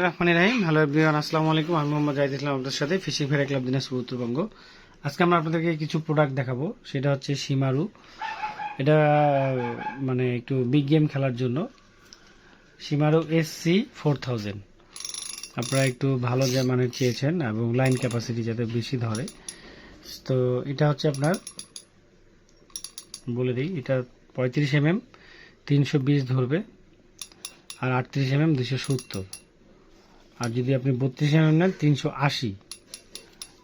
রহমান রাহিম। Hello everyone, আসসালামু আলাইকুম। আমি মোহাম্মদ জাহিদ ইসলাম আপনাদের সাথে fishing fair club Dinajpur Uttarbanga. আজকে আমরা আপনাদেরকে কিছু প্রোডাক্ট দেখাবো। সেটা হচ্ছে সীমারু এটা মানে একটু বিগ গেম খেলার জন্য। সীমারু এস সি ফোর থাউজেন্ড আপনারা একটু ভালো যে মানের চেয়েছেন এবং লাইন ক্যাপাসিটি যাতে বেশি ধরে। তো এটা হচ্ছে আপনার, বলে দিই, এটা পঁয়ত্রিশ এমএম তিনশো বিশ ধরবে, আর আটত্রিশ এমএম দুশো সত্তর। আর যদি আপনি বত্রিশ এমএম নেন, তিনশো আশি।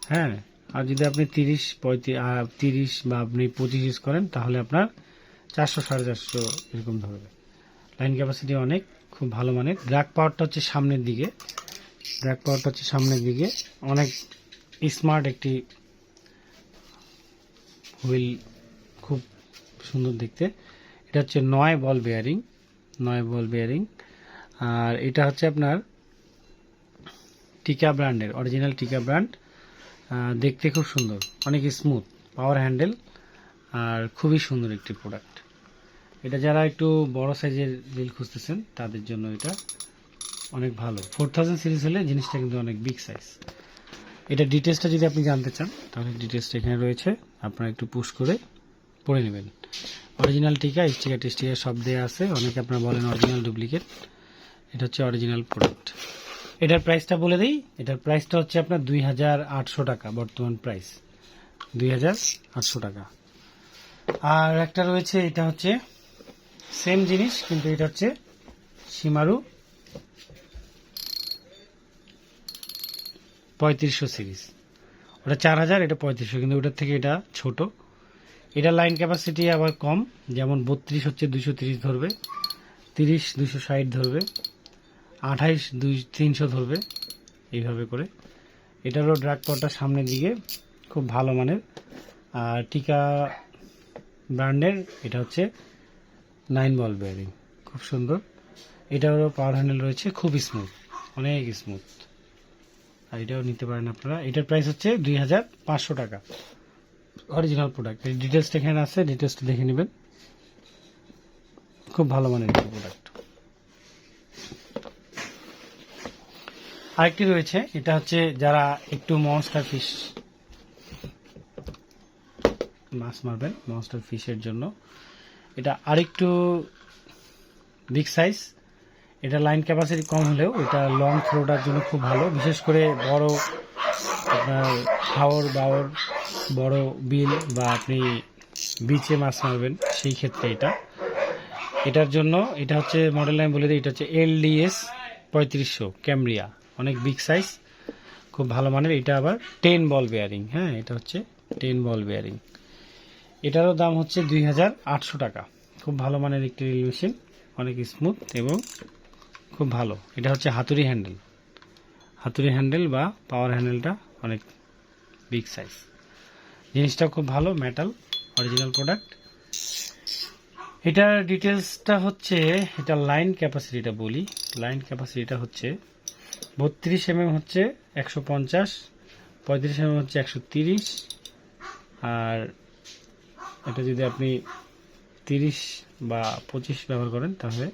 হ্যাঁ? আর যদি আপনি তিরিশ পঁয়ত্রিশ তিরিশ বা আপনি পঁচিশ ইউজ করেন, তাহলে আপনার চারশো, সাড়ে চারশো এরকম ধরবে। লাইন ক্যাপাসিটি অনেক, খুব ভালো মানের। ড্রাগ পাওয়ারটা হচ্ছে সামনের দিকে। ড্রাগ পাওয়ারটা হচ্ছে সামনের দিকে। অনেক স্মার্ট একটি হুইল, খুব সুন্দর দেখতে। এটা হচ্ছে নয় বল বেয়ারিং নয় বল বেয়ারিং আর এটা হচ্ছে আপনার টিকা ব্র্যান্ডের অরিজিনাল টিকা ব্র্যান্ড দেখতে খুব সুন্দর, অনেক স্মুথ পাওয়ার হ্যান্ডেল আর খুবই সুন্দর একটি প্রোডাক্ট এটা যারা একটু বড় সাইজের রিল খুঁজতেছেন, তাদের জন্য এটা অনেক ভালো। ফোর থাউজেন্ড সিরিজ হলে জিনিসটা কিন্তু অনেক বিগ সাইজ এটা ডিটেলসটা যদি আপনি জানতে চান, তাহলে ডিটেলসটা এখানে রয়েছে, আপনারা একটু পুশ করে পড়ে নেবেন। অরিজিনাল টিকা, স্টিকার টিস্টিকার সব দেওয়া আছে, অনেকে আপনারা বলেন অরিজিনাল ডুপ্লিকেট এটা হচ্ছে অরিজিনাল প্রোডাক্ট এটার প্রাইসটা বলে দিই। এটার প্রাইসটা হচ্ছে আপনার দুই হাজার আটশো টাকা, বর্তমান প্রাইস দুই হাজার আটশো টাকা। আর একটা রয়েছে, এটা হচ্ছে সেম জিনিস, কিন্তু এটা হচ্ছে সীমারু পঁয়ত্রিশশো সিরিজ ওটা চার হাজার, এটা পঁয়ত্রিশশো, কিন্তু ওটার থেকে এটা ছোট। এটা লাইন ক্যাপাসিটি আবার কম, যেমন বত্রিশ হচ্ছে দুশো তিরিশ ধরবে, তিরিশ দুশো ষাট ধরবে। আঠাইশ, দুই, তিনশো ধরবে। এইভাবে করে। এটারও ড্রাগ পাওয়ারটা সামনের দিকে খুব ভালো মানের। আর টিকা ব্র্যান্ডের এটা হচ্ছে নাইন বল বেয়ারিং খুব সুন্দর। এটারও পাওয়ার হ্যান্ডেল রয়েছে, খুব স্মুথ অনেক স্মুথ আর এটাও নিতে পারেন আপনারা। এটার প্রাইস হচ্ছে দুই হাজার পাঁচশো টাকা। অরিজিনাল প্রোডাক্ট ডিটেলসটা এখানে আছে ডিটেলসটা দেখে নেবেন। খুব ভালো মানের প্রোডাক্ট আরেকটি রয়েছে, এটা হচ্ছে যারা একটু মনস্টার ফিশ মাছ মারবেন মনস্টার ফিশের জন্য। এটা আরেকটু বিগ সাইজ এটা লাইন ক্যাপাসিটি কম হলেও এটা লং থ্রোটার জন্য খুব ভালো, বিশেষ করে বড় আপনার হাওর বাওর, বড় বিল বা আপনি বিচে মাছ মারবেন, সেই ক্ষেত্রে এটা। এটার জন্য, এটা হচ্ছে মডেল লাইন বলে দিই, এটা হচ্ছে এলডিএস পঁয়ত্রিশশো ক্যামরিয়া অনেক বিগ সাইজ খুব ভালো মানের। এটা আবার টেন বল বেয়ারিং হ্যাঁ এটা হচ্ছে টেন বল বেয়ারিং এটারও দাম হচ্ছে দুই হাজার আটশো টাকা। খুব ভালো মানের একটি রিল মেশিন, অনেক স্মুথ এবং খুব ভালো। এটা হচ্ছে হাতুড়ি হ্যান্ডেল হাতুড়ি হ্যান্ডেল বা পাওয়ার হ্যান্ডেলটা অনেক বিগ সাইজ জিনিসটা খুব ভালো মেটাল অরিজিনাল প্রোডাক্ট এটার ডিটেলসটা হচ্ছে এটা লাইন ক্যাপাসিটিটা বলি। লাইন ক্যাপাসিটিটা হচ্ছে বত্রিশ এমএম হচ্ছে একশো পঞ্চাশ, পঁয়ত্রিশ এমএম হচ্ছে একশো তিরিশ, আর এটা যদি আপনি তিরিশ বা পঁচিশ ব্যবহার করেন, তাহলে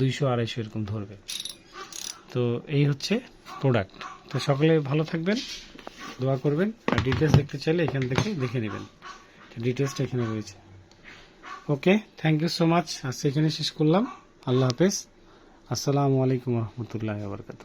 দুইশো আড়াইশো এরকম ধরবে। তো এই হচ্ছে প্রোডাক্ট তো সকলে ভালো থাকবেন, দোয়া করবেন, আর ডিটেলস দেখতে চাইলে এখান থেকে দেখে নেবেন। ডিটেলসটা এখানে রয়েছে। Okay thank you so much আজকে এখানে শেষ করলাম। আল্লাহ হাফেজ। আসসালামু আলাইকুম রহমতুল্লাহ বরকাত